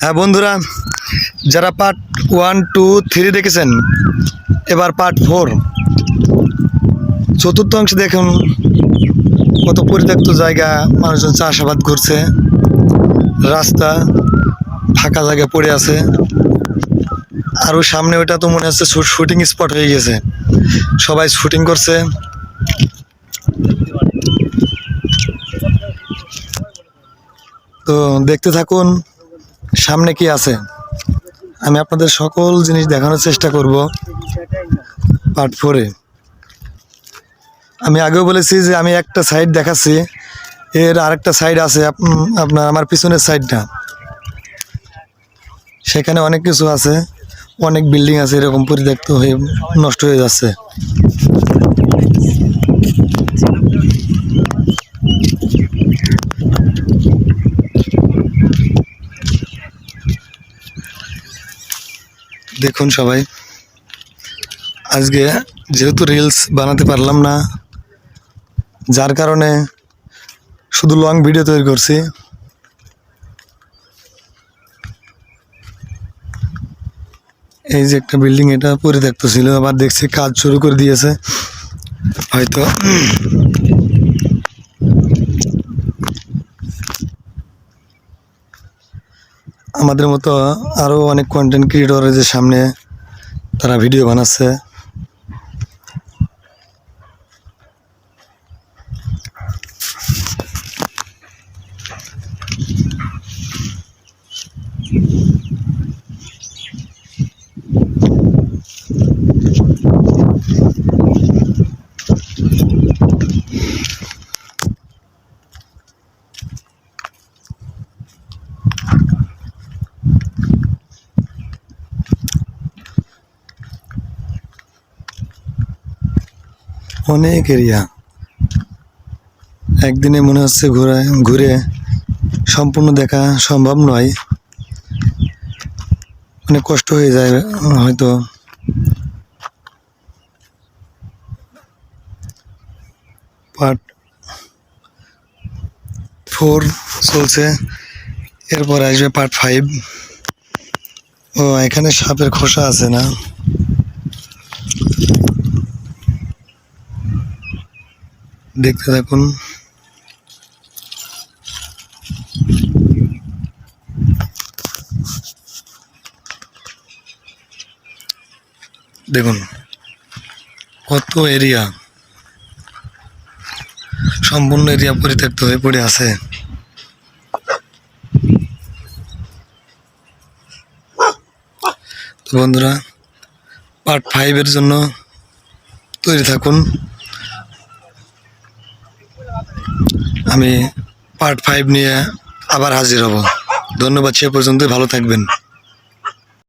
হ্যাঁ বন্ধুরা, যারা পার্ট ওয়ান টু থ্রি দেখেছেন, এবার পার্ট ফোর চতুর্থ অংশে দেখুন, কত পরিত্যক্ত জায়গা, মানুষজন চাষাবাদ করছে, রাস্তা ফাঁকা জায়গা পড়ে আছে আরও সামনে ওটা তো মনে হচ্ছে শুটিং স্পট হয়ে গেছে, সবাই শুটিং করছে। তো দেখতে থাকুন সামনে কি আছে? আমি আপনাদের সকল জিনিস দেখানোর চেষ্টা করব পার্ট ফোরে আমি আগেও বলেছি যে আমি একটা সাইড দেখাচ্ছি। এর আরেকটা সাইড আছে, আপ- আপনার আমার পিছনের সাইডটা সেখানে অনেক কিছু আছে, অনেক বিল্ডিং আছে, এরকম পরিত্যক্ত হয়ে নষ্ট হয়ে যাচ্ছে। দেখুন সবাই। আজকে যেহেতু রিলস বানাতে পারলাম না, যার কারণে শুধু লং ভিডিও তৈরি করছি। এই যে একটা বিল্ডিং এটা পরিত্যক্ত ছিল, আবার দেখছি কাজ শুরু করে দিয়েছে। হয়তো আমাদের মতো আরও অনেক কন্টেন্ট ক্রিয়েটরের যে সামনে তারা ভিডিও বানাচ্ছে। অনেক এরিয়া। একদিনে মনে হচ্ছে ঘুরে ঘুরে সম্পূর্ণ দেখা সম্ভব নয়। অনেক কষ্ট হয়ে যায় হয়তো। পার্ট ফোর চলছে। এরপর আসবে পার্ট ফাইভ ও, এখানে সাপের খোসা আছে না? দেখতে থাকুন। দেখুন, কত এরিয়া সম্পূর্ণ এরিয়া পরিত্যক্ত হয়ে পড়ে আছে। তো বন্ধুরা পার্ট ফাইভের জন্য তৈরি থাকুন। আমি পার্ট ফাইভ নিয়ে আবার হাজির হব। ধন্যবাদ সে পর্যন্তই ভালো থাকবেন।